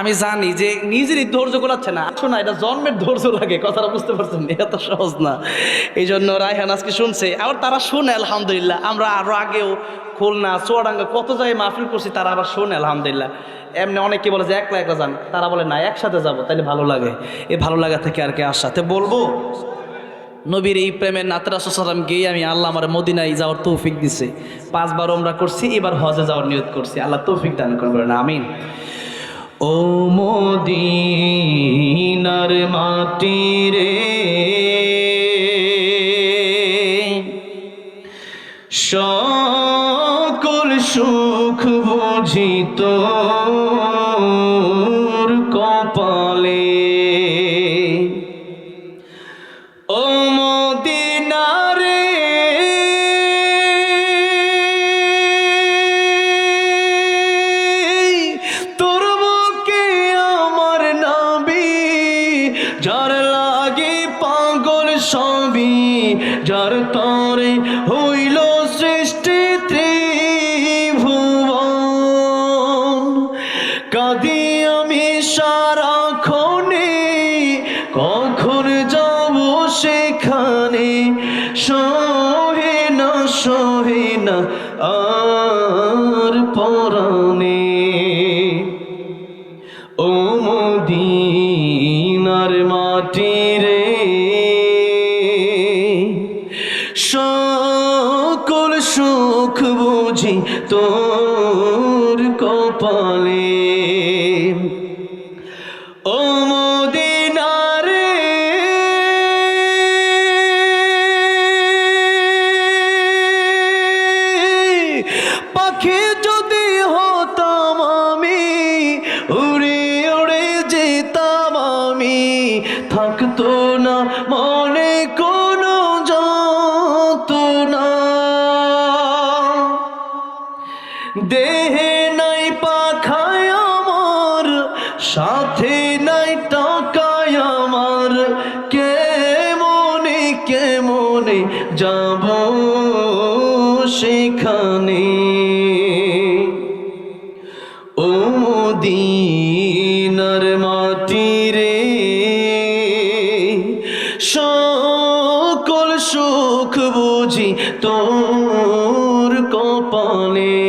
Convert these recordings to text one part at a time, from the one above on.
আমি জানি যে নিজেরই ধৈর্য গোলাচ্ছে না। আসো না, এটা জন্মের ধৈর্য লাগে, কথাটা বুঝতে পারছেন এত সহজ না। এই জন্য রায়হান আজকে শুনছে, আবার তারা শুনে, আলহামদুলিল্লাহ। আমরা আরও আগেও খুলনা, চুয়াডাঙ্গা কত জায়গায় মাহফিল করছি, তারা আবার শোনে, আলহামদুলিল্লাহ। এমনি অনেকে বলে যে একলা একলা যান, তারা বলে, না, একসাথে যাব তাহলে ভালো লাগে। এই ভালো লাগা থেকে আর কি আসাতে বলব, নবীর এই প্রেমের নাতরাসালাম গিয়ে আমি আল্লাহ আমার মদিনায় যাওয়ার তৌফিক দিছে। পাঁচবার আমরা করছি, এবার হজে যাওয়ার নিয়ত করছি। আল্লাহ তৌফিক দান করবেন আমিন। ও মদিনার মাটি রে। সকল সুখ বুঝিত কপালে। যার লাগে পাগল সবই, যার তরে হইল সৃষ্টি ত্রিভুবন। কাঁদি আমি সারাক্ষণে কখন যাব সেখানে? সহে না সহে না মাটি রে সকল সুখ বুঝি তোর কপালে। ও না, মনে কোনো যত না দেহে নাই পাখায় আমার, সাথে নাই টাকায় আমার। কে মনে কে মনে যাব সেখানে? ও মদিনার সকল সুখ বুঝি তোর কপালে।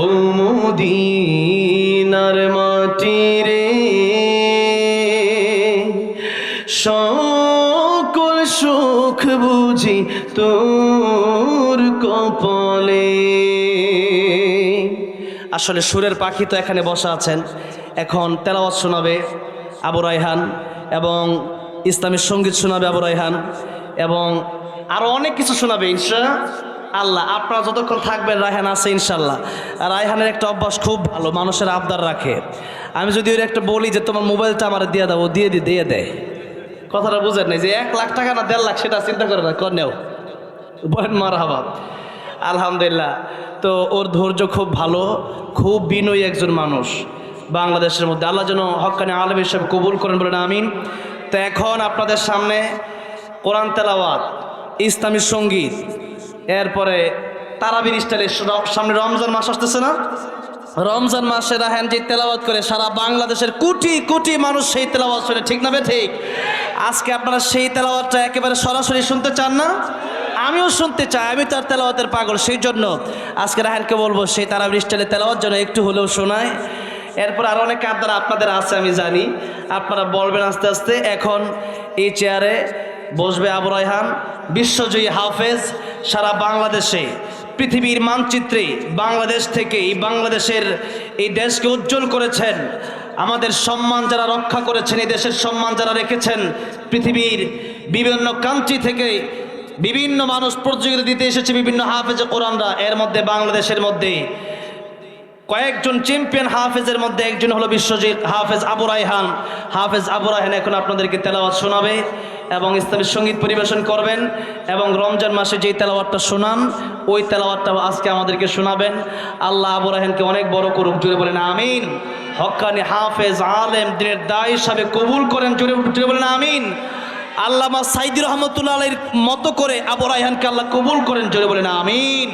ও মদিনার মাটি রে সকল সুখ বুঝি তোর কপালে। আসলে সুরের পাখি তো এখানে বসা আছেন। এখন তেলাওয়াত শোনাবে আবু রায়হান এবং ইসলামী সংগীত শোনাবে আবু রায়হান এবং আরও অনেক কিছু শোনাবে, ইনশা আল্লাহ। আপনারা যতক্ষণ থাকবেন, রায়হান আছে ইনশাল্লাহ রায়হানের একটা অভ্যাস খুব ভালো, মানুষের আবদার রাখে। আমি যদি ওর একটা বলি যে, তোমার মোবাইলটা আমার দিয়ে ও দিয়ে দিয়ে দিয়ে দেয়। কথাটা বুঝেন নাই যে, এক লাখ টাকা না দেড় লাখ, সেটা চিন্তা করে না, কর নেও। বলেন মার হাবাব আলহামদুলিল্লাহ। তো ওর ধৈর্য খুব ভালো, খুব বিনয়ী একজন মানুষ বাংলাদেশের মধ্যে। আল্লাহ যেন হকানি আলম হিসেবে কবুল করেন বলেন, আমিন। তো এখন আপনাদের সামনে কোরআন তেলাওয়াত, ইসলামী সংগীত, এরপরে তারাবির স্টাইলে সামনে রমজান মাস আসতেছে না? রমজান মাসে রাহেন যে তেলাওয়াত করে, সারা বাংলাদেশের কোটি কোটি মানুষ সেই তেলাওয়াত শুনে, ঠিক না ঠিক? আজকে আপনারা সেই তেলাওয়াতটা একেবারে সরাসরি শুনতে চান না? আমিও শুনতে চাই, আমি তার তেলাওয়াতের পাগল সেই জন্য আজকে রাহেনকে বলব, সেই তারা বৃষ্টালে তেলাওয়াত যেন একটু হলেও শোনায়। এরপর আরও অনেক আবদার আপনাদের আছে, আমি জানি। আপনারা বলবেন আস্তে আস্তে, এখন এই চেয়ারে বসবে আবু রায়হান, বিশ্বজয়ী হাফেজ, সারা বাংলাদেশে। পৃথিবীর মানচিত্রে বাংলাদেশ থেকে এই বাংলাদেশের এই দেশকে উজ্জ্বল করেছেন। আমাদের সম্মান যারা রক্ষা করেছেন, এই দেশের সম্মান যারা রেখেছেন, পৃথিবীর বিভিন্ন কান্ট্রি থেকে বিভিন্ন মানুষ প্রতিযোগিতা দিতে এসেছে, বিভিন্ন হাফেজ কোরআনরা। এর মধ্যে, বাংলাদেশের মধ্যে কয়েকজন চ্যাম্পিয়ন হাফেজের মধ্যে একজন হলো বিশ্বজিৎ, হাফেজ আবু রায়হান। হাফেজ আবু রায়হান এখন আপনাদেরকে তেলাওয়াত শোনাবে এবং ইসলামী সংগীত পরিবেশন করবেন এবং রমজান মাসে যেই তেলাওয়াতটা শোনান, ওই তেলাওয়াতটা আজকে আমাদেরকে শোনাবেন। আল্লাহ আবু রায়হানকে অনেক বড় করুক জুড়ে বলেন আমিন। হক্কানি হাফেজ, আলেম, দিনের দায় হিসাবে কবুল করেন জুড়ে জুড়ে বলেন আমিন। আল্লামা সাইদি রহমতুল্লাহ মতো করে আবু রায়হানকে আল্লাহ কবুল করেন, জোরে বলেন আমিন।